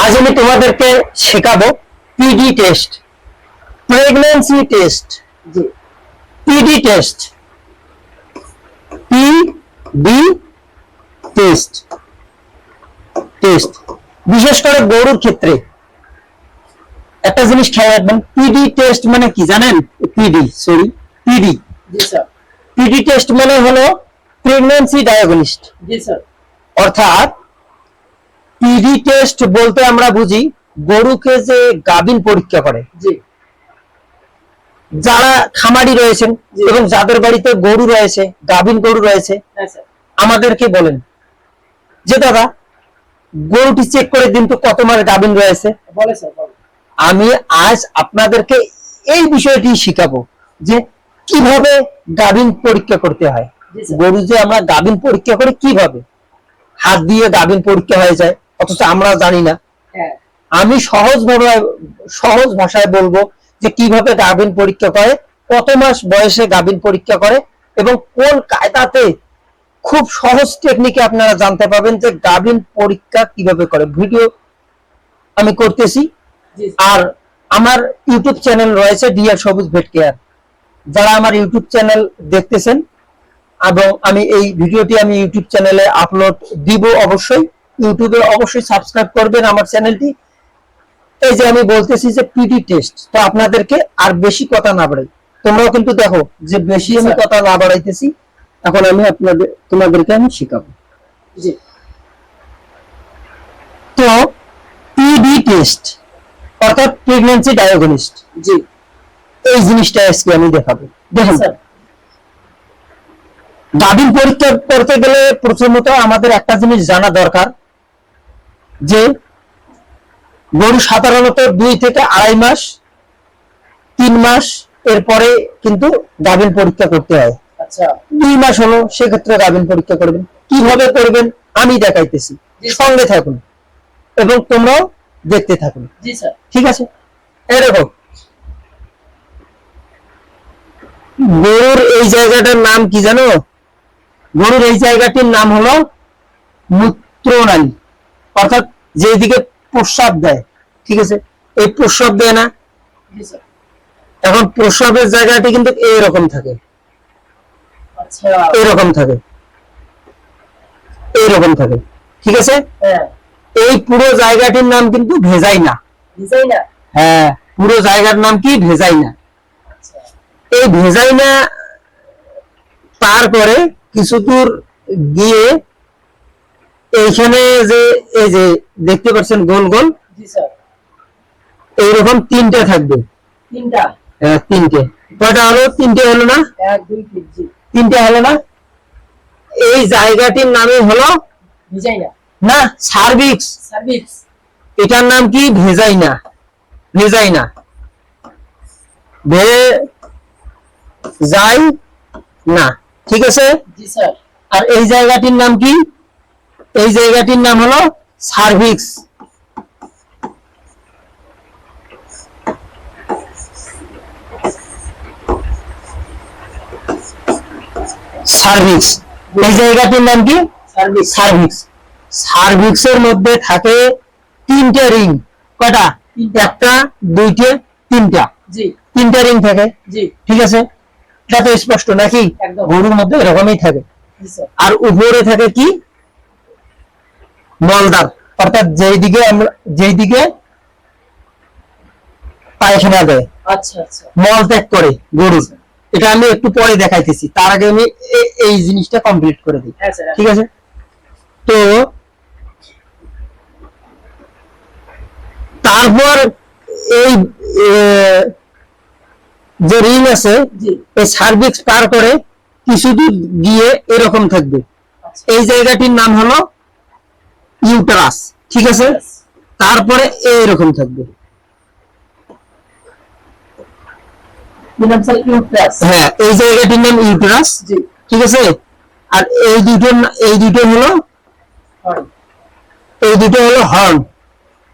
আজ আমি তোমাদেরকে শেখাবো PD test pregnancy test PD test PD test test বিশেষ করে গরুর ক্ষেত্রে। একটা জিনিস খেয়াল রাখবেন পিডি টেস্ট মানে কি জানেন? PD sorry PD PD test মানে হলো প্রেগন্যান্সি ডায়াগনিস্ট স্যার। অর্থাৎ পিডি টেস্ট বলতে আমরা বুঝি গরুকে যে গাভীন পরীক্ষা করে। যারা খামারি রয়েছেন এবং যাদের বাড়িতে গরু রয়েছে গাভীন গরু রয়েছে হ্যাঁ আমাদেরকে বলেন যে দাদা গরুটি চেক করে দিন তো কত মাস গাভিন রয়েছে? আমি আজ আপনাদেরকে এই বিষয়টি শিখাবো যে কীভাবে গাভিন পরীক্ষা করতে হয়। গরু যে আমরা গাভিন পরীক্ষা করি কীভাবে? হাত দিয়ে গাভিন পরীক্ষা হয়ে যায়। অথচ আমরা জানি না। হ্যাঁ। আমি সহজ ভাবে সহজ ভাষায় বলব যে কীভাবে গাভীন পরীক্ষা করে কত মাস বয়সে গাভীন পরীক্ষা করে এবং কোন কায়দাতে খুব সহজ টেকনিকে আপনারা জানতে পারবেন যে গাভীন পরীক্ষা কীভাবে করে। ভিডিও আমি করতেছি। আর আমার ইউটিউব চ্যানেল রয়েছে ডিয়ার সবুজ ভেট কেয়ার যারা আমার ইউটিউব চ্যানেল দেখতেছেন এবং আমি এই ভিডিওটি আমি ইউটিউব চ্যানেলে আপলোড দিব অবশ্যই। ইউটিউবে অবশ্যই সাবস্ক্রাইব করবেন আমার চ্যানেলটি। এই যে আমি বলতেছি যে পিডি টেস্ট তো আপনাদেরকে আর বেশি কথা না বাড়াই। তোমরাও কিন্তু দেখো যে বেশি আমি কথা না বাড়াইতেছি এখন আমি আপনাদের তোমাদেরকে আমি শিখাবো। জি। তো পিডি টেস্ট অর্থাৎ প্রেগন্যান্সি ডায়াগনিস্ট জি। এই জিনিসটা আজকে আমি দেখাবো। দেখুন। গাভীর পরীক্ষা করতে গেলে প্রথমত আমাদের একটা জিনিস জানা দরকার যে গরু সাধারণত দুই থেকে আড়াই মাস তিন মাস এরপরে কিন্তু গাভীর পরীক্ষা করতে হয়। আচ্ছা। দুই মাস হলো সেক্ষেত্রে গাভীর পরীক্ষা করবেন। কীভাবে করবেন আমি দেখাইতেছি। সঙ্গে থাকুন এবং তোমরাও দেখতে থাকুন। ঠিক আছে? এরকম গরুর এই জায়গাটার নাম কি জানো? গরুর এই জায়গাটির নাম হলো মূত্রনালী। অর্থাৎ যেদিকে প্রস্রাব দেয় ঠিক আছে? এই প্রস্রাব দেয় না? এখন প্রস্রাবের জায়গাটি কিন্তু এইরকম থাকে। আচ্ছা। এইরকম থাকে। এইরকম থাকে। ঠিক আছে? হ্যাঁ। এই পুরো জায়গাটির নাম কিন্তু ভেজাই না হ্যাঁ পুরো জায়গার নাম কি? ভেজাই না এই এই ভেজাইনা তারপরে কিছু দূর গিয়ে এইখানে যে এই যে দেখতে পাচ্ছেন গোল গোল? এইরকম তিনটে থাকবে। তিনটা। হ্যাঁ, তিনটে। কয়টা হলো? তিনটে হলো না? তিনটে হলো না? এই জায়গাটির নামে হলো না না সার্ভিক্স। এটার নাম কি? ভেজাইনা। ভেজাইনা। ভে যাই না। ঠিক আছে? আর এই জায়গাটির নাম কি? এই জায়গাটির নাম হলো সার্ভিক্স। সার্ভিক্স। এই জায়গাটির নাম কি? সার্ভিক্স। সার্ভিক্সের মধ্যে থাকে তিনটে রিং। তিনটা। একটা দুইটে তিনটা। জি। তিনটা রিং থাকে। জি। ঠিক আছে? এটা তো স্পষ্ট নাকি। গরুর মধ্যে এরকমই থাকে। আর উপরে থাকে কি? মলদার অর্থাৎ যেই দিকে আমরা যেই দিকে পায়খানা দেয় আচ্ছা আচ্ছা। মল ত্যাগ করে গরুর এটা আমি একটু পরে দেখাইতেছি। তার আগে আমি এই জিনিসটা কমপ্লিট করে দিই। হ্যাঁ ঠিক আছে? তো তারপর এই যে রিং আছে এই সার্ভিক্স পার করে কিছু দূর গিয়ে এরকম থাকবে। আচ্ছা। এই জায়গাটির নাম হলো ইউটারাস ঠিক আছে? তারপরে এইরকম থাকবে। হ্যাঁ এই জায়গাটির নাম ইউটারাস ঠিক আছে? আর এই দুটো এই দুটো হলো এই দুটো হলো হর্ন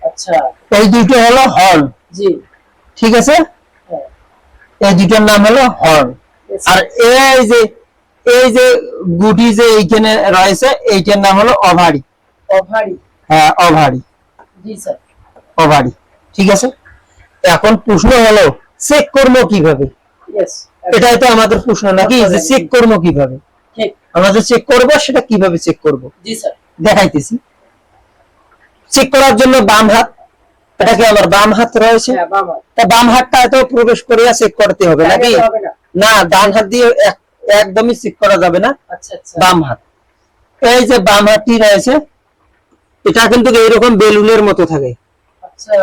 আচ্ছা। এই দুটো হলো হর্ন জি। ঠিক আছে? হ্যাঁ। এই দুটোর নাম হলো হর্ন আর এই যে এই যে গুটি যে এইখানে রয়েছে এইটার নাম হলো অভারি ওভারি হ্যাঁ অভারি। জি স্যার। ওভারি ঠিক আছে? এখন প্রশ্ন হলো চেক করব কীভাবে? এটাই তো আমাদের প্রশ্ন নাকি যে চেক করব কীভাবে? ঠিক আমরা যে চেক করব সেটা কীভাবে চেক করব? জি স্যার। দেখাইতেছি। চেক করার জন্য বাম হাত এটা কি আমার বাম হাত রয়েছে? হ্যাঁ তা বাম হাতটা তো প্রবেশ করিয়া চেক করতে হবে নাকি? না ডান হাত দিয়ে এক- একদমই চেক করা যাবে না আচ্ছা আচ্ছা। বাম হাত। এই যে বাম হাতটি রয়েছে এটা কিন্তু এইরকম বেলুনের মতো থাকে। আচ্ছা।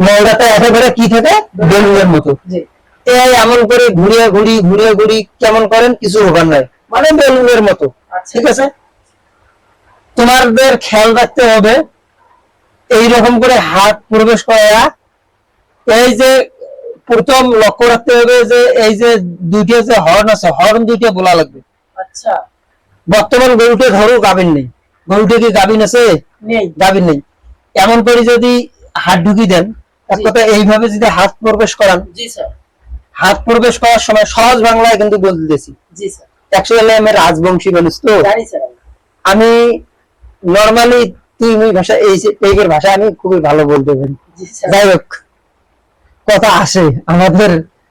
মালাটা একেবারে কি থাকে? বেলুনের মতো। এই এমন করে ঘুরিয়ে ঘুরি ঘুরিয়ে ঘুরি কেমন করেন? কিছু হবার নাই। মানে বেলুনের মতো। আচ্ছা। ঠিক আছে? তোমাদের খেয়াল রাখতে হবে এই রকম করে হাত প্রবেশ করা এই যে প্রথম লক্ষ্য রাখতে হবে যে এই যে দুইটা যে হর্ন আছে হর্ন দুইটা বলা লাগবে। আচ্ছা। বর্তমান গরুটে ধরো গাবিন নেই। গরুটে কি গাবিন আছে? গাবিন নেই। এমন করে যদি হাত ঢুকি দেন এক কথা এইভাবে যদি হাত প্রবেশ করান হাত প্রবেশ করার সময় সহজ বাংলায় কিন্তু বলতেছি অ্যাকচুয়ালি আমি রাজবংশী মানুষ তো? আমি। নর্মালি তুই ভাষা এই টাইপের ভাষা আমি খুবই ভালো বলতে পারি। যাই হোক কথা আসে। আমাদের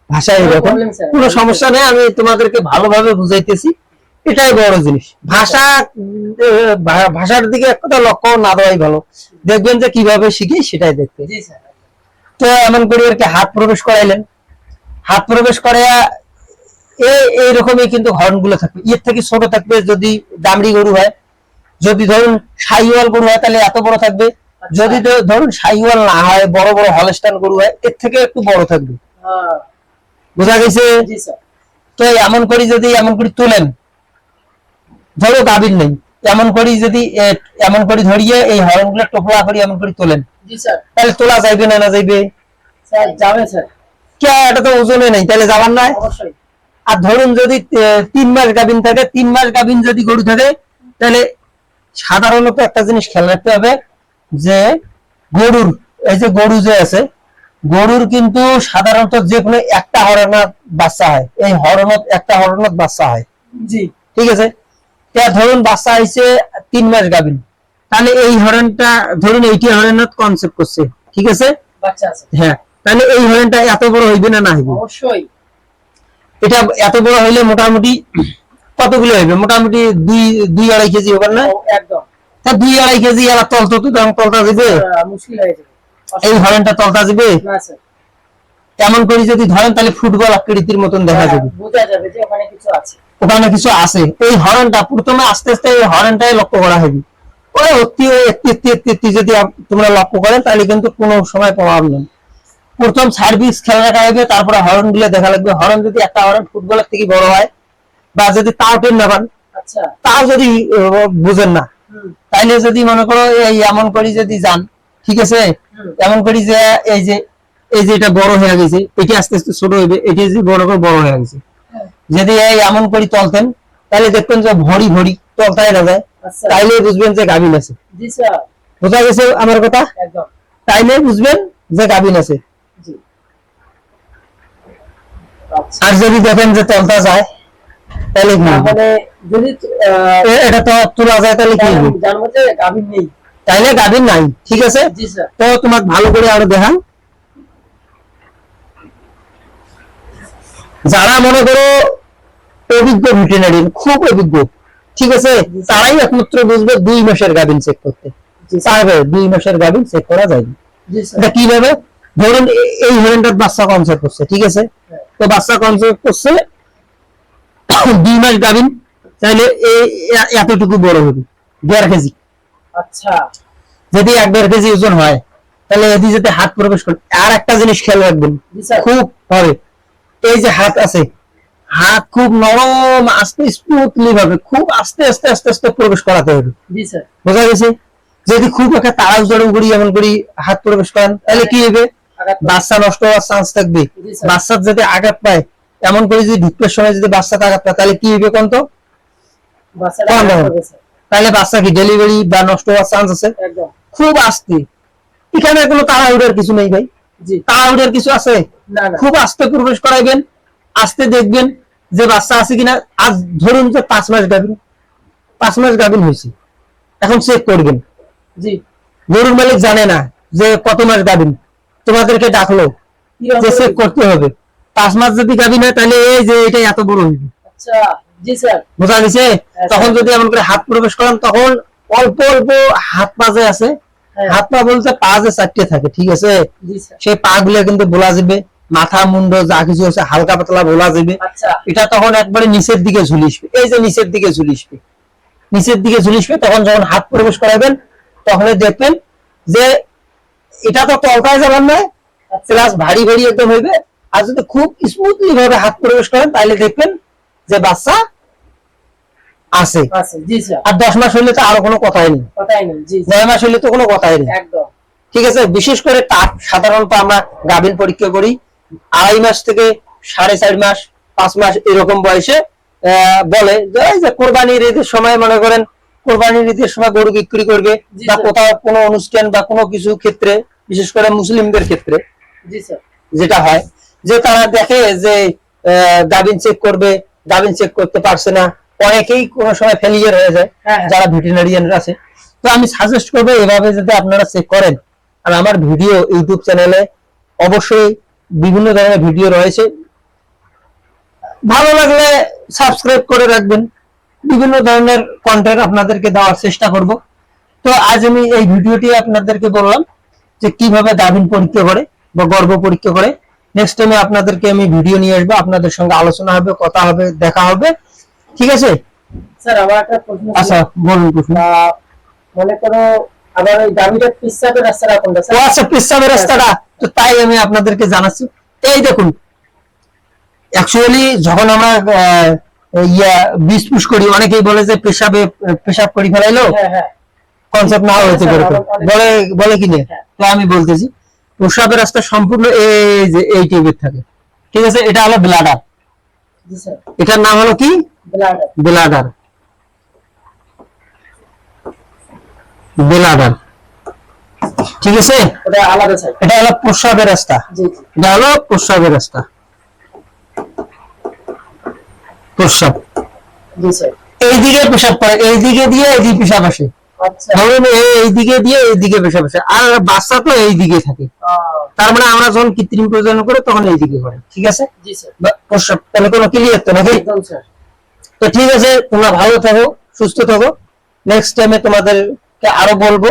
ভাষায় কোনো এরকম। কোনো সমস্যা নেই আমি তোমাদেরকে ভালোভাবে বুঝাইতেছি। এটাই বড় জিনিস। ভাষা ভাষার দিকে এক কথা লক্ষ্য না দেওয়াই ভালো। দেখবেন যে কীভাবে শিখি সেটাই দেখতে। তো এমন করে আর কি হাত প্রবেশ করাইলেন। হাত প্রবেশ করাইয়া এই এইরকমই কিন্তু হর্নগুলো থাকবে। এর থেকে ছোট থাকবে যদি দামড়ি গরু হয়। যদি ধরুন সাইওয়াল গরু হয় তাহলে এত বড় থাকবে। আচ্ছা। যদি ধরুন সাইওয়াল না হয় বড় বড় হলস্টান গরু হয় এর থেকে একটু বড় থাকবে। হ্যাঁ। বোঝা গেছে? তো এমন করে যদি এমন করে তোলেন। ধরো গাভীর নেই। এমন করে যদি এমন করে ধরিয়ে এই হর্নগুলো টোপলা করে এমন করে তোলেন। তাহলে তোলা যাইবে না না যাইবে? স্যার যাবে স্যার। কে এটা তো ওজনে নেই তাহলে যাবার অবশ্যই। আর ধরুন যদি তিন মাস গাভিন থাকে তিন মাস গাভিন যদি গরু থাকে তাহলে সাধারণত একটা জিনিস খেয়াল রাখতে হবে যে গরুর এই যে গরু যে আছে গরুর কিন্তু সাধারণত যে কোনো একটা হরণত বাচ্চা হয়। এই হরণত একটা হরণত বাচ্চা হয়। জি। ঠিক আছে? ধরুন বাচ্চা হয়েছে তিন মাস গাভিন তাহলে এই হরণটা ধরুন এইটি হরণত কনসেপ্ট করছে ঠিক আছে? হ্যাঁ তাহলে এই হরণটা এত বড় হইবে না না হইবে? অবশ্যই। এটা এত বড় হইলে মোটামুটি কতগুলো হইবে? মোটামুটি দুই দুই আড়াই কেজি হবে না? একদম। তা দুই আড়াই কেজি এলা তল তো দাম তলতা দিবে? মুশকিল হয়ে যাবে। এই হরেনটা তলতা দিবে? না স্যার এমন করে যদি ধরেন তাহলে ফুটবল আকৃতির মতন দেখা হ্যাঁ, যাবে। বোঝা যাবে যে ওখানে কিছু আছে। ওখানে কিছু আছে। এই হরেনটা প্রথমে আস্তে আস্তে এই হরেনটাই লক্ষ্য করা হবে ওই অতি একটি একটি একটি একটি যদি তোমরা লক্ষ্য করেন তাহলে কিন্তু কোনো সময় প্রভাব নেই। প্রথম সার্ভিস খেলা রাখা হবে তারপরে হরনগুলো দেখা লাগবে। হরন যদি একটা হরন ফুটবলের থেকে বড় হয় বা যদি তাও টেন না পান আচ্ছা। তাও যদি বুঝেন না। তাইলে যদি মনে করো এই এমন করি যদি যান ঠিক আছে? এমন করি যে এই যে এই যে এটা বড় হয়ে গেছে এটি আস্তে আস্তে ছোট হইবে এটি যদি বড় করে বড় হয়ে গেছে। যদি এই এমন করি চলতেন তাহলে দেখবেন যে ভরি ভরি চলতাই না যায়। আচ্ছা। তাইলে বুঝবেন যে গাভিন আছে। বোঝা গেছে আমার কথা? তাইলে বুঝবেন যে গাভিন আছে। আচ্ছা। আর যদি দেখেন যে চলতা যায় তাহলে যদি এটা তো তোলা যায় তাহলে কি হবে? গাভীর নেই। তাইলে গাভিন নাই ঠিক আছে? তো তোমাকে ভালো করে আরও দেখান যারা মনে করো অভিজ্ঞ ভেটেনারি খুব অভিজ্ঞ। ঠিক আছে? তারাই একমাত্র বুঝবে দুই মাসের গাভিন চেক করতে। পারবে দুই মাসের গাভিন চেক করা যায়। এটা কীভাবে? ধরুন এই হরিণটার বাচ্চা কনসেপ্ট করছে ঠিক আছে? হ্যাঁ। তো বাচ্চা কনসেপ্ট করছে দুই মাস গাভিন তাহলে এই এতটুকু বড় হবে দেড় কেজি। আচ্ছা। যদি এক দেড় কেজি ওজন হয় তাহলে এদি যাতে হাত প্রবেশ করে আর একটা জিনিস খেয়াল রাখবেন খুব হবে। এই যে হাত আছে হাত খুব নরম আস্তে স্মুথলি ভাবে খুব আস্তে আস্তে আস্তে আস্তে প্রবেশ করাতে হবে। বোঝা গেছে? যদি খুব একটা তাড়াউ জড়ো করি এমন করি হাত প্রবেশ করেন তাহলে কি হবে? বাচ্চা নষ্ট হওয়ার চান্স থাকবে। বাচ্চার যদি আঘাত পায় এমন করে যদি ঢুকবার সময় যদি বাচ্চা আঘাত পায় তাহলে কি হবে কোন তো। তাহলে বাচ্চা কি ডেলিভারি বা নষ্ট হওয়ার চান্স আছে? খুব আস্তে। এখানে কোনো তাড়াহুড়ার কিছু নেই ভাই। জি। তাড়াহুড়ার কিছু আছে? খুব আস্তে প্রবেশ করাইবেন আস্তে দেখবেন যে বাচ্চা আছে কিনা। আজ ধরুন যে পাঁচ মাস গাভিন পাঁচ মাস গাভিন হয়েছে। এখন চেক করবেন। জি। গরুর মালিক জানে না যে কত মাস গাবিন তোমাদেরকে ডাকলো যে চেক করতে হবে। পাঁচ মাস যদি গাবিন হয় তাহলে এই যে এটা এত বড় হইবে আচ্ছা বোঝা গেছে? হ্যাঁ, তখন যদি এমন করে হাত প্রবেশ করান তখন অল্প অল্প হাত পাজে আছে হ্যাঁ, হাত পা বলতে পাজে চারটে থাকে ঠিক আছে? সেই পা গুলো কিন্তু বোলা যাবে। মাথা মুন্ড যা কিছু আছে হালকা পাতলা বোলা যাবে। আচ্ছা। এটা তখন একবারে নিচের দিকে ঝুলিসবে। এই যে নিচের দিকে ঝুলিসবে। নিচের দিকে ঝুলিসবে তখন যখন হাত প্রবেশ করাবেন তখন দেখবেন যে এটা তো তলকায় নয় আচ্ছা। প্লাস ভারী ভারী একদম হইবে। আর যদি খুব স্মুথলি ভাবে হাত প্রবেশ করেন তাহলে দেখবেন যে বাচ্চা আছে। আর দশ মাস হইলে তো আরও কোনো কথাই নেই। নয় মাস হইলে তো কোনো কথাই নেই। একদম। ঠিক আছে? বিশেষ করে তাপ সাধারণত আমরা গাভীর পরীক্ষা করি। আড়াই মাস থেকে সাড়ে চার মাস পাঁচ মাস এরকম বয়সে বলে যে কোরবানির ঈদের সময় মনে করেন কোরবানির ঈদের সময় গরু বিক্রি করবে বা কোথাও কোনো অনুষ্ঠান বা কোনো কিছু ক্ষেত্রে বিশেষ করে মুসলিমদের ক্ষেত্রে যেটা হয় যে তারা দেখে যে গাবিন চেক করবে গাবিন চেক করতে পারছে না। অনেকেই কোনো সময় ফেলিয়ার হয়ে যায় হ্যাঁ, হ্যাঁ। যারা ভেটেরিনারিয়ান আছে। তো আমি সাজেস্ট করব এভাবে যদি আপনারা চেক করেন আর আমার ভিডিও ইউটিউব চ্যানেলে অবশ্যই বিভিন্ন ধরনের ভিডিও রয়েছে। ভালো লাগলে সাবস্ক্রাইব করে রাখবেন। বিভিন্ন ধরনের কন্টেন্ট আপনাদেরকে দেওয়ার চেষ্টা করব। তো আজ আমি এই ভিডিওটি আপনাদেরকে বললাম যে কীভাবে গাভিন পরীক্ষা করে বা গর্ব পরীক্ষা করে। নেক্সট টাইমে আপনাদেরকে আমি ভিডিও নিয়ে আসব। আপনাদের সঙ্গে আলোচনা হবে কথা হবে দেখা হবে। ঠিক আছে? স্যার আমার একটা প্রশ্ন আচ্ছা বলুন প্রশ্ন। মনে করো আবার ওই গাড়িটা পিসাবের রাস্তাটা কোনটা ও আচ্ছা পেশাবের রাস্তাটা। তো তাই আমি আপনাদেরকে জানাচ্ছি। এই দেখুন অ্যাকচুয়ালি যখন আমরা ইয়া পুশ করি অনেকেই বলে যে পেশাবে পেশাব করি ফেলাইলো। হ্যাঁ হ্যাঁ। কনসেপ্ট হইতে পারে। তো। অনেক- বলে বলে কি না হ্যাঁ। তো আমি বলতেছি প্রসাবের রাস্তা সম্পূর্ণ এই যে এই টাইপের থাকে। ঠিক আছে? এটা হলো ব্লাডার এটার নাম হলো কি? ব্লাড ব্লাডার ব্লাডার ঠিক আছে? আলাদা এটা হলো প্রসাবের রাস্তা। এটা হলো প্রস্রাবের রাস্তা। প্রস্রাব। জি এই দিকে পেশাব করে এই দিকে দিয়ে এই দিকে পেশাব আসে। আচ্ছা। ধরুন দিয়ে এই দিকে পেশাব আসে। আর বাচ্চা তো এই দিকে থাকে। তার মানে আমরা যখন কৃত্রিম প্রজনন করে তখন এই দিকে করে। ঠিক আছে? প্রস্রাব তাহলে কোনো ক্লিয়ার তো নাকি? স্যার তো ঠিক আছে তোমরা ভালো থাকো সুস্থ থাকো। নেক্সট টাইমে তোমাদেরকে আরও বলব?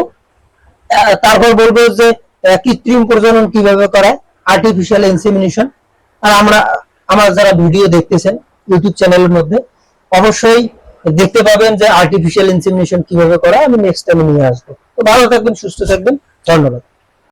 তারপর বলব যে কৃত্রিম প্রজনন কীভাবে করায় আর্টিফিশিয়াল ইনসেমিনেশন আর আমরা, আমার যারা ভিডিও দেখতেছেন ইউটিউব চ্যানেলের মধ্যে, অবশ্যই দেখতে পাবেন যে আর্টিফিশিয়াল ইনসেমিনেশন কীভাবে করা আমি নেক্সট টাইমে নিয়ে আসব। তো ভালো থাকবেন, সুস্থ থাকবেন। ধন্যবাদ।